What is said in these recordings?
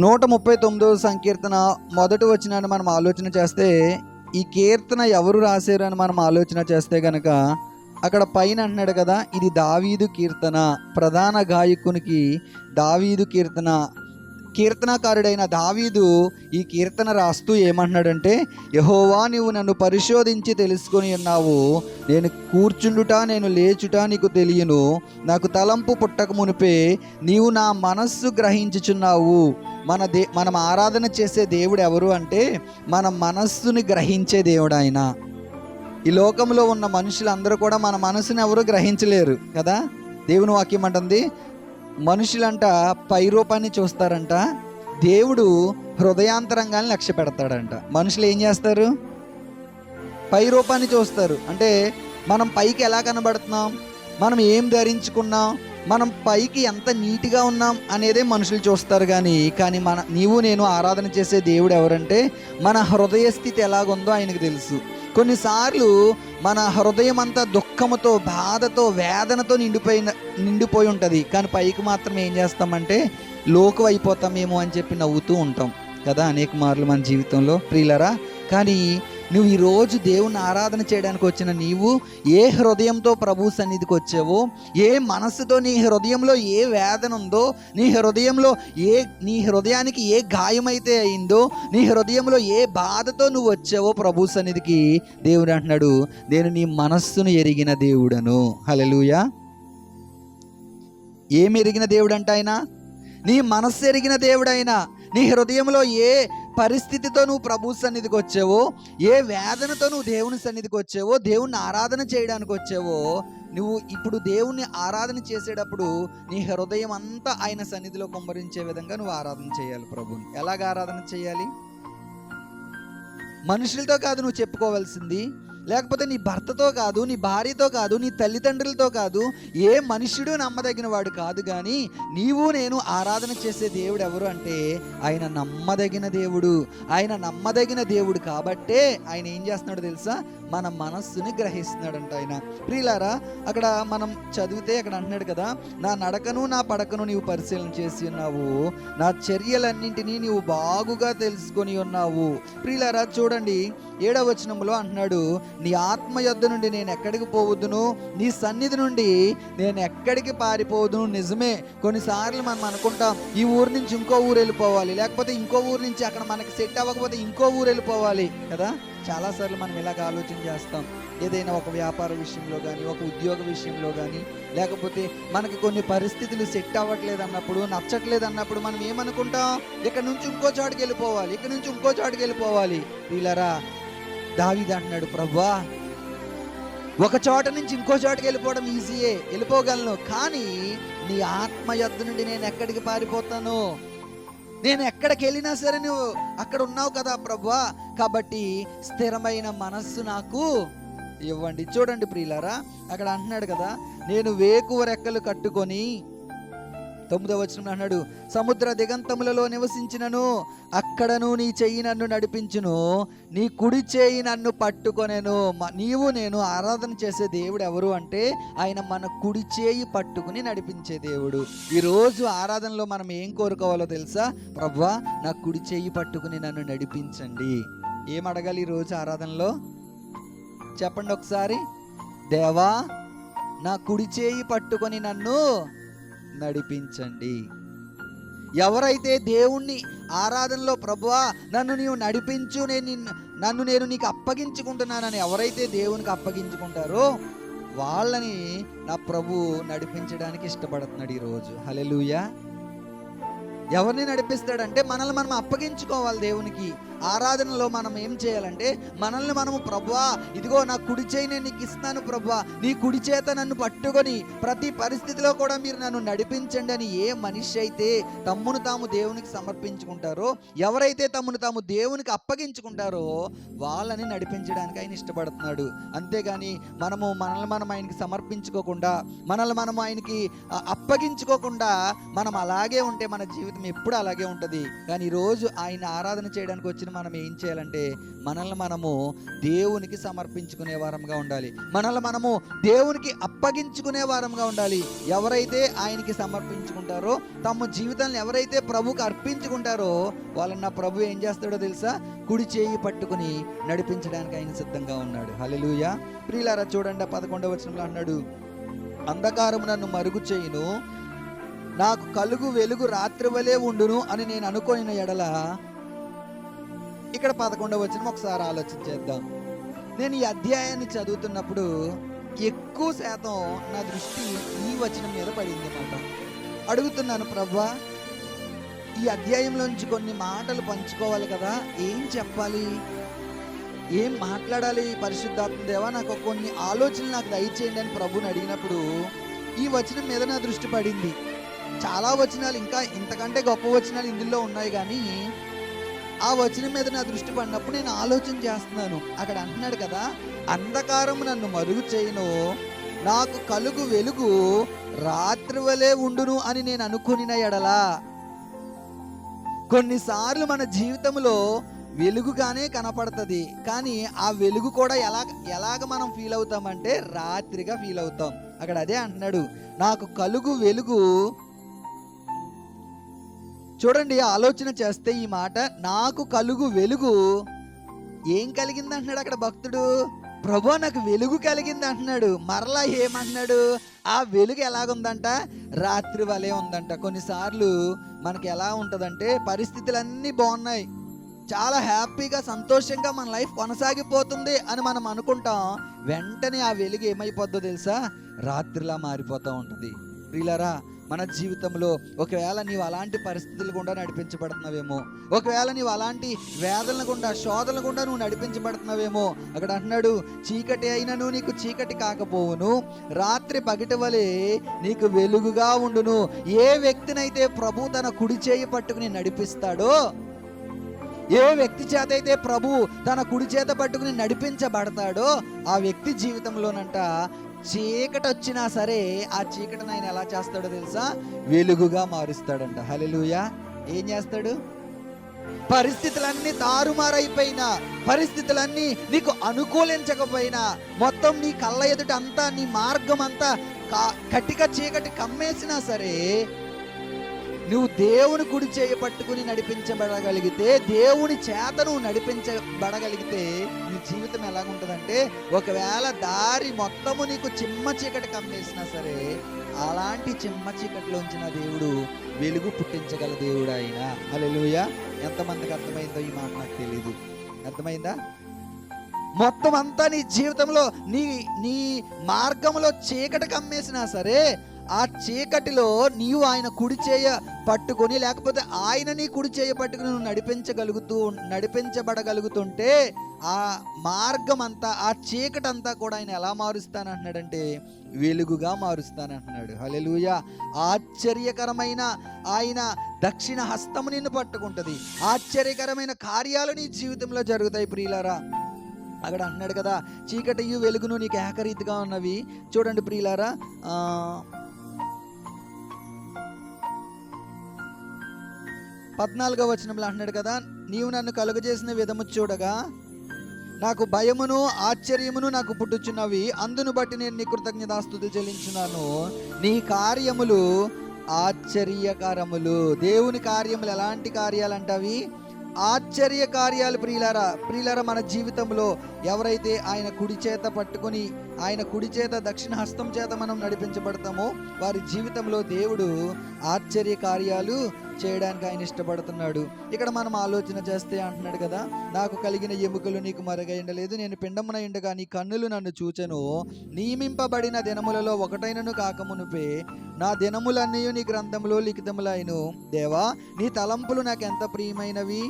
నూట ముప్పై తొమ్మిదవ సంకీర్తన మొదటి వచ్చినాన్ని మనం ఆలోచన చేస్తే ఈ కీర్తన ఎవరు రాశారు అని మనం ఆలోచన చేస్తే గనక అక్కడ పైన అంటున్నాడు కదా ఇది దావీదు కీర్తన. ప్రధాన గాయకునికి దావీదు కీర్తన. కీర్తనకారుడైన దావీదు ఈ కీర్తన రాస్తూ ఏమంటున్నాడంటే యహోవా నీవు నన్ను పరిశోధించి తెలుసుకొని ఉన్నావు. నేను కూర్చుండుట నేను లేచుట నీకు తెలియను. నాకు తలంపు పుట్టక మునిపే నీవు నా మనస్సు గ్రహించుచున్నావు. మన దే మనం ఆరాధన చేసే దేవుడు ఎవరు అంటే మన మనస్సుని గ్రహించే దేవుడు ఆయన ఈ లోకంలో ఉన్న మనుషులందరూ కూడా మన మనసుని ఎవరు గ్రహించలేరు కదా? దేవుని వాక్యం అంటుంది మనుషులంట పై రూపాన్ని చూస్తారంట. దేవుడు హృదయాంతరంగాన్ని లక్ష్య పెడతాడంట మనుషులు ఏం చేస్తారు? పై రూపాన్ని చూస్తారు. అంటే మనం పైకి ఎలా కనబడుతున్నాం? మనం ఏం ధరించుకున్నాం? మనం పైకి ఎంత నీట్గా ఉన్నాం అనేదే మనుషులు చూస్తారు కానీ కానీ మన నీవు నేను ఆరాధన చేసే దేవుడు ఎవరంటే మన హృదయ స్థితి ఎలాగుందో ఆయనకు తెలుసు. కొన్నిసార్లు మన హృదయం అంతా దుఃఖముతో బాధతో వేదనతో నిండిపోయిన నిండిపోయి ఉంటుంది. కానీ పైకి మాత్రం ఏం చేస్తామంటే లోకు అయిపోతామేమో అని చెప్పి నవ్వుతూ ఉంటాం. కదా అనేక మార్లు మన జీవితంలో. ప్రియులరా కానీ నువ్వు ఈరోజు దేవుని ఆరాధన చేయడానికి వచ్చిన నీవు ఏ హృదయంతో ప్రభు సన్నిధికి వచ్చావో ఏ మనస్సుతో నీ హృదయంలో ఏ వేదన ఉందో నీ హృదయంలో ఏ నీ హృదయానికి ఏ గాయమైతే అయిందో నీ హృదయంలో ఏ బాధతో నువ్వు వచ్చావో ప్రభు సన్నిధికి దేవుడు అంటున్నాడు నేను నీ మనస్సును ఎరిగిన దేవుడను. హలలుయా ఏమి ఎరిగిన దేవుడు అంట ఆయన? నీ మనస్సు ఎరిగిన దేవుడైనా నీ హృదయంలో ఏ పరిస్థితితో నువ్వు ప్రభు సన్నిధికి వచ్చావో ఏ వేదనతో నువ్వు దేవుని సన్నిధికి వచ్చావో దేవుణ్ణి ఆరాధన చేయడానికి వచ్చావో నువ్వు ఇప్పుడు దేవుణ్ణి ఆరాధన చేసేటప్పుడు నీ హృదయం అంతా ఆయన సన్నిధిలో కుమ్మరించే విధంగా నువ్వు ఆరాధన చేయాలి ప్రభుని ఎలాగ ఆరాధన చేయాలి? మనుషులతో కాదు నువ్వు చెప్పుకోవాల్సింది లేకపోతే నీ భర్తతో కాదు నీ భార్యతో కాదు నీ తల్లిదండ్రులతో కాదు ఏ మనుషుడు నమ్మదగిన వాడు కాదు కానీ నీవు నేను ఆరాధన చేసే దేవుడు ఎవరు అంటే ఆయన నమ్మదగిన దేవుడు. ఆయన నమ్మదగిన దేవుడు కాబట్టే ఆయన ఏం చేస్తున్నాడు తెలుసా? మన మనస్సుని గ్రహిస్తున్నాడంట ఆయన. ప్రియులారా అక్కడ మనం చదివితే అక్కడ అంటున్నాడు కదా నా నడకను నా పడకను నీవు పరిశీలన చేసి ఉన్నావు. నా చర్యలన్నింటినీ నీవు బాగుగా తెలుసుకొని ఉన్నావు. ప్రియులారా చూడండి ఏడవ వచనంలో అంటున్నాడు నీ ఆత్మ యొద్ నుండి నేను ఎక్కడికి పోవద్దును నీ సన్నిధి నుండి నేను ఎక్కడికి పారిపోవద్దును నిజమే. కొన్నిసార్లు మనం అనుకుంటాం ఈ ఊరు నుంచి ఇంకో ఊరు వెళ్ళిపోవాలి. లేకపోతే ఇంకో ఊరు నుంచి అక్కడ మనకి సెట్ అవ్వకపోతే ఇంకో ఊరు వెళ్ళిపోవాలి. కదా? చాలాసార్లు మనం ఇలాగ ఆలోచన చేస్తాం. ఏదైనా ఒక వ్యాపార విషయంలో కానీ ఒక ఉద్యోగ విషయంలో కానీ లేకపోతే మనకి కొన్ని పరిస్థితులు సెట్ అవ్వట్లేదు అన్నప్పుడు నచ్చట్లేదు అన్నప్పుడు మనం ఏమనుకుంటాం? ఇక్కడ నుంచి ఇంకో చోటుకి వెళ్ళిపోవాలి ఇక్కడ నుంచి ఇంకో చోటుకి వెళ్ళిపోవాలి. వీళ్ళరా దావిది అంటున్నాడు ప్రభా ఒక చోట నుంచి ఇంకో చోటకి వెళ్ళిపోవడం ఈజీయే వెళ్ళిపోగలను. కానీ నీ ఆత్మ యొద్ద నుండి నేను ఎక్కడికి పారిపోతాను? నేను ఎక్కడికి వెళ్ళినా సరే నువ్వు అక్కడ ఉన్నావు కదా ప్రభా కాబట్టి స్థిరమైన మనస్సు నాకు ఇవ్వండి. చూడండి ప్రియులారా అక్కడ అంటున్నాడు కదా నేను వేకువ రెక్కలు కట్టుకొని తొమ్మిదవ వచనం అన్నాడు సముద్ర దిగంతములలో నివసించినను అక్కడను నీ చెయ్యి నన్ను నడిపించును నీ కుడి చేయి నన్ను పట్టుకొనేను. మ- నీవు నేను ఆరాధన చేసే దేవుడు ఎవరు అంటే ఆయన మన కుడి చేయి పట్టుకుని నడిపించే దేవుడు. ఈరోజు ఆరాధనలో మనం ఏం కోరుకోవాలో తెలుసా? ప్రవ్వా నా కుడి చేయి పట్టుకుని నన్ను నడిపించండి. ఏం అడగాలి ఈరోజు ఆరాధనలో? చెప్పండి ఒకసారి. దేవా నా కుడి చేయి పట్టుకొని నన్ను నడిపించండి. ఎవరైతే దేవుణ్ణి ఆరాధనలో ప్రభువా నన్ను నీవు నడిపించు నేను నన్ను నేను నీకు అప్పగించుకుంటున్నానని ఎవరైతే దేవునికి అప్పగించుకుంటారో వాళ్ళని నా ప్రభు నడిపించడానికి ఇష్టపడుతున్నాడు ఈరోజు. హలెలుయా ఎవరిని నడిపిస్తాడంటే మనల్ని మనం అప్పగించుకోవాలి దేవునికి. ఆరాధనలో మనం ఏం చేయాలంటే మనల్ని మనము ప్రభువా ఇదిగో నా కుడి చేయి నేను నీకు ఇస్తాను ప్రభువా నీ కుడి చేత నన్ను పట్టుకొని ప్రతి పరిస్థితిలో కూడా మీరు నన్ను నడిపించండి అని ఏ మనిషి అయితే తమ్మును తాము దేవునికి సమర్పించుకుంటారో ఎవరైతే తమ్మును తాము దేవునికి అప్పగించుకుంటారో వాళ్ళని నడిపించడానికి ఆయన ఇష్టపడుతున్నాడు. అంతేగాని మనము మనల్ని మనం ఆయనకి సమర్పించుకోకుండా మనల్ని మనం ఆయనకి అప్పగించుకోకుండా మనం అలాగే ఉంటే మన జీవితం జీవితం ఎప్పుడు అలాగే ఉంటుంది. కానీ ఈరోజు ఆయన ఆరాధన చేయడానికి వచ్చిన మనం ఏం చేయాలంటే మనల్ని మనము దేవునికి సమర్పించుకునే వారంగా ఉండాలి. మనల్ని మనము దేవునికి అప్పగించుకునే వారంగా ఉండాలి. ఎవరైతే ఆయనకి సమర్పించుకుంటారో తమ జీవితాన్ని ఎవరైతే ప్రభుకి అర్పించుకుంటారో వాళ్ళని నా ప్రభు ఏం చేస్తాడో తెలుసా? కుడి చేయి పట్టుకుని నడిపించడానికి ఆయన సిద్ధంగా ఉన్నాడు. హలెలుయ ప్రియులారా చూడండి ఆ పదకొండవ వచనంలో అన్నాడు అంధకారం నన్ను మరుగు చేయును నాకు కలుగు వెలుగు రాత్రి వలె ఉండును అని నేను అనుకోని ఎడల ఇక్కడ పదకొండవ వచనం ఒకసారి ఆలోచించేద్దాం నేను ఈ అధ్యాయాన్ని చదువుతున్నప్పుడు ఎక్కువ శాతం నా దృష్టి ఈ వచనం మీద పడింది అన్నమాట అడుగుతున్నాను ప్రభా ఈ అధ్యాయంలోంచి కొన్ని మాటలు పంచుకోవాలి కదా ఏం చెప్పాలి? ఏం మాట్లాడాలి? పరిశుద్ధాత్మ దేవా నాకు కొన్ని ఆలోచనలు నాకు దయచేయండి అని ప్రభుని అడిగినప్పుడు ఈ వచనం మీద నా దృష్టి పడింది. చాలా వచనాలు ఇంకా ఇంతకంటే గొప్ప వచనాలు ఇందులో ఉన్నాయి కానీ ఆ వచనం మీద నా దృష్టి పడినప్పుడు నేను ఆలోచన చేస్తున్నాను. అక్కడ అంటున్నాడు కదా అంధకారం నన్ను మరుగు చేయను నాకు కలుగు వెలుగు రాత్రి వలె ఉండును అని నేను అనుకునిన ఎడలా. కొన్నిసార్లు మన జీవితంలో వెలుగుగానే కనపడుతుంది కానీ ఆ వెలుగు కూడా ఎలా ఎలాగ మనం ఫీల్ అవుతామంటే రాత్రిగా ఫీల్ అవుతాం. అక్కడ అదే అంటున్నాడు నాకు కలుగు వెలుగు చూడండి ఆలోచన చేస్తే ఈ మాట నాకు కలుగు వెలుగు ఏం కలిగింది అంటున్నాడు అక్కడ భక్తుడు? ప్రభు నాకు వెలుగు కలిగింది అంటున్నాడు. మరలా ఏమంటున్నాడు? ఆ వెలుగు ఎలాగుందంట? రాత్రి వలే ఉందంట. కొన్నిసార్లు మనకి ఎలా ఉంటుందంటే పరిస్థితులన్నీ బాగున్నాయి. చాలా హ్యాపీగా సంతోషంగా మన లైఫ్ కొనసాగిపోతుంది అని మనం అనుకుంటాం. వెంటనే ఆ వెలుగు ఏమైపోద్దో తెలుసా? రాత్రిలా మారిపోతూ ఉంటుంది. ప్రియులారా మన జీవితంలో ఒకవేళ నీవు అలాంటి పరిస్థితులు గుండా నడిపించబడుతున్నావేమో ఒకవేళ నీవు అలాంటి వేదనల గుండా శోధనల గుండా నువ్వు నడిపించబడుతున్నావేమో అక్కడ అంటున్నాడు చీకటి అయినను నీకు చీకటి కాకపోవును రాత్రి పగిటి వలె నీకు వెలుగుగా ఉండును. ఏ వ్యక్తినైతే ప్రభు తన కుడి చేయి పట్టుకుని నడిపిస్తాడో ఏ వ్యక్తి చేత అయితే ప్రభు తన కుడి చేత పట్టుకుని నడిపించబడతాడో ఆ వ్యక్తి జీవితంలోనంట చీకటి వచ్చినా సరే ఆ చీకటిని ఆయన ఎలా చేస్తాడో తెలుసా? వెలుగుగా మారుస్తాడంట. హలెలుయ ఏం చేస్తాడు? పరిస్థితులన్నీ తారుమారైపోయినా పరిస్థితులన్నీ నీకు అనుకూలించకపోయినా మొత్తం నీ కళ్ళ ఎదుట అంతా నీ మార్గం అంతా కటిక చీకటి కమ్మేసినా సరే నువ్వు దేవుని గుడి చేయి పట్టుకుని నడిపించబడగలిగితే దేవుని చేత నువ్వు నడిపించబడగలిగితే నీ జీవితం ఎలాగుంటుందంటే ఒకవేళ దారి మొత్తము నీకు చిమ్మ చీకటి కమ్మేసినా సరే అలాంటి చిమ్మ చీకటిలోంచి నా దేవుడు వెలుగు పుట్టించగల దేవుడు ఆయన. అలెలుయ ఎంతమందికి అర్థమైందో ఈ మాట నాకు తెలియదు అర్థమైందా? మొత్తం అంతా నీ జీవితంలో నీ నీ మార్గంలో చీకటి కమ్మేసినా సరే ఆ చీకటిలో నీవు ఆయన కుడి చేయ పట్టుకొని లేకపోతే ఆయన నీ కుడి చేయ పట్టుకుని నువ్వు నడిపించగలుగుతూ నడిపించబడగలుగుతుంటే ఆ మార్గం అంతా ఆ చీకటి అంతా కూడా ఆయన ఎలా మారుస్తానంటున్నాడంటే వెలుగుగా మారుస్తానంటున్నాడు. హలెలుయ ఆశ్చర్యకరమైన ఆయన దక్షిణ హస్తము నిన్ను పట్టుకుంటుంది. ఆశ్చర్యకరమైన కార్యాలు నీ జీవితంలో జరుగుతాయి ప్రియులారా. అక్కడ అంటున్నాడు కదా చీకటియు వెలుగును నీకు ఏకరీతిగా ఉన్నవి. చూడండి ప్రియులారా పద్నాలుగో వచనంలో అంటున్నాడు కదా నీవు నన్ను కలుగజేసిన విధము చూడగా నాకు భయమును ఆశ్చర్యమును నాకు పుట్టుచున్నవి అందును బట్టి నేను నీ కృతజ్ఞతాస్తుతులు చెల్లించున్నాను. నీ కార్యములు ఆశ్చర్యకరములు. దేవుని కార్యములు ఎలాంటి కార్యాలు అంటవి ఆశ్చర్య కార్యాలు ప్రియులారా ప్రియులారా మన జీవితంలో ఎవరైతే ఆయన కుడి చేత పట్టుకొని ఆయన కుడి చేత దక్షిణ హస్తం చేత మనం నడిపించబడతామో వారి జీవితంలో దేవుడు ఆశ్చర్య కార్యాలు చేయడానికి ఆయన ఇష్టపడుతున్నాడు. ఇక్కడ మనం ఆలోచన చేస్తే అంటున్నాడు కదా నాకు కలిగిన ఎముకలు నీకు మరగైండలేదు నేను పిండమున ఎండగా నీ కన్నులు నన్ను చూచెను. నియమింపబడిన దినములలో ఒకటైనను కాకమునుపే నా దినములన్నీ నీ గ్రంథంలో లిఖితములైను. దేవా నీ తలంపులు నాకు ఎంత ప్రియమైనవి?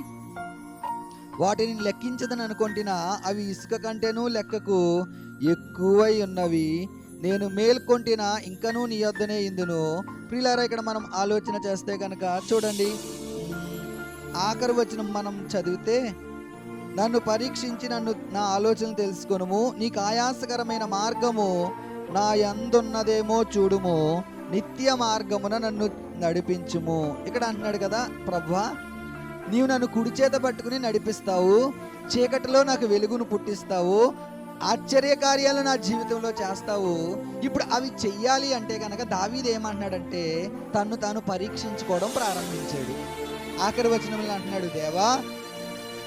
వాటిని లెక్కించదని అనుకుంటున్నా అవి ఇసుక కంటేనూ లెక్కకు ఎక్కువై ఉన్నవి. నేను మేల్కొంటిన ఇంకనూ నీ యొద్దనే ఇందును. ప్రియులారా ఇక్కడ మనం ఆలోచన చేస్తే కనుక చూడండి. ఆఖరి వచ్చిన మనం చదివితే నన్ను పరీక్షించి నన్ను నా ఆలోచన తెలుసుకొనుము. నీకు ఆయాసకరమైన మార్గము నా ఎందున్నదేమో చూడుము. నిత్య మార్గమున నన్ను నడిపించుము. ఇక్కడ అంటున్నాడు కదా ప్రభా నీవు నన్ను కుడి చేత పట్టుకుని నడిపిస్తావు. చీకటిలో నాకు వెలుగును పుట్టిస్తావు. ఆశ్చర్య కార్యాలు నా జీవితంలో చేస్తావు. ఇప్పుడు అవి చెయ్యాలి అంటే కనుక దావీది ఏమంటున్నాడంటే తన్ను తాను పరీక్షించుకోవడం ప్రారంభించాడు. ఆఖరి వచనంలో అంటున్నాడు దేవా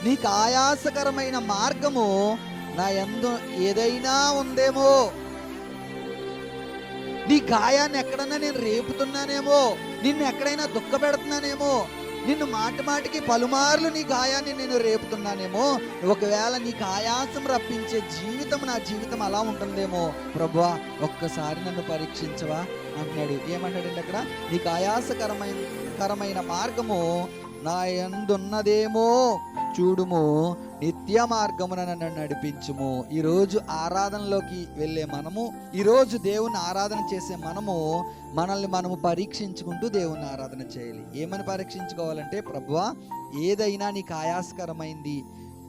నీకు ఆయాసకరమైన మార్గము నా ఎందు ఏదైనా ఉందేమో? నీ గాయాన్ని ఎక్కడన్నా నేను రేపుతున్నానేమో? నిన్ను ఎక్కడైనా దుఃఖ పెడుతున్నానేమో నిన్ను మాట మాటికి పలుమార్లు నీ గాయాన్ని నేను రేపుతున్నానేమో. ఒకవేళ నీకు ఆయాసం రప్పించే జీవితం నా జీవితం అలా ఉంటుందేమో. ప్రభా ఒక్కసారి నన్ను పరీక్షించవా? అంటున్నాడు ఏమన్నాడండి అక్కడ? నీకు ఆయాసకరమైన కరమైన మార్గము నా ఎందున్నదేమో చూడుము నిత్య మార్గమున నన్ను నడిపించుము. ఈరోజు ఆరాధనలోకి వెళ్ళే మనము ఈరోజు దేవుని ఆరాధన చేసే మనము మనల్ని మనము పరీక్షించుకుంటూ దేవుని ఆరాధన చేయాలి. ఏమని పరీక్షించుకోవాలంటే ప్రభువా ఏదైనా నీకు ఆయాసకరమైంది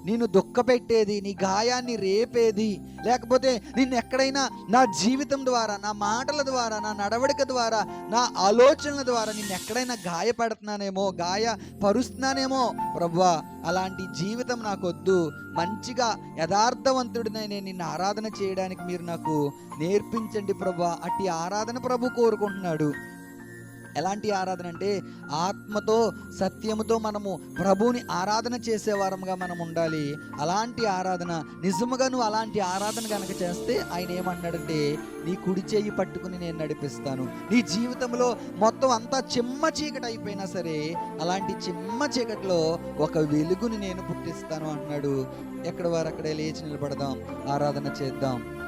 నేను దుఃఖపెట్టేది నీ గాయాన్ని రేపేది లేకపోతే నిన్ను ఎక్కడైనా నా జీవితం ద్వారా నా మాటల ద్వారా నా నడవడిక ద్వారా నా ఆలోచనల ద్వారా నిన్ను ఎక్కడైనా గాయపడుతున్నానేమో గాయ పరుస్తున్నానేమో ప్రభా అలాంటి జీవితం నాకొద్దు. మంచిగా యథార్థవంతుడినై నేను నిన్ను ఆరాధన చేయడానికి మీరు నాకు నేర్పించండి ప్రభా అట్టి ఆరాధన ప్రభు కోరుకుంటున్నాడు. ఎలాంటి ఆరాధన అంటే ఆత్మతో సత్యముతో మనము ప్రభువుని ఆరాధన చేసేవారంగా మనం ఉండాలి. అలాంటి ఆరాధన నిజముగా నువ్వు అలాంటి ఆరాధన కనుక చేస్తే ఆయన ఏమన్నాడంటే నీ కుడి చేయి పట్టుకుని నేను నడిపిస్తాను. నీ జీవితంలో మొత్తం అంతా చిమ్మ చీకటి అయిపోయినా సరే అలాంటి చిమ్మ చీకటిలో ఒక వెలుగుని నేను పుట్టిస్తాను అంటున్నాడు. ఎక్కడ వారు అక్కడే లేచి నిలబడదాం ఆరాధన చేద్దాం.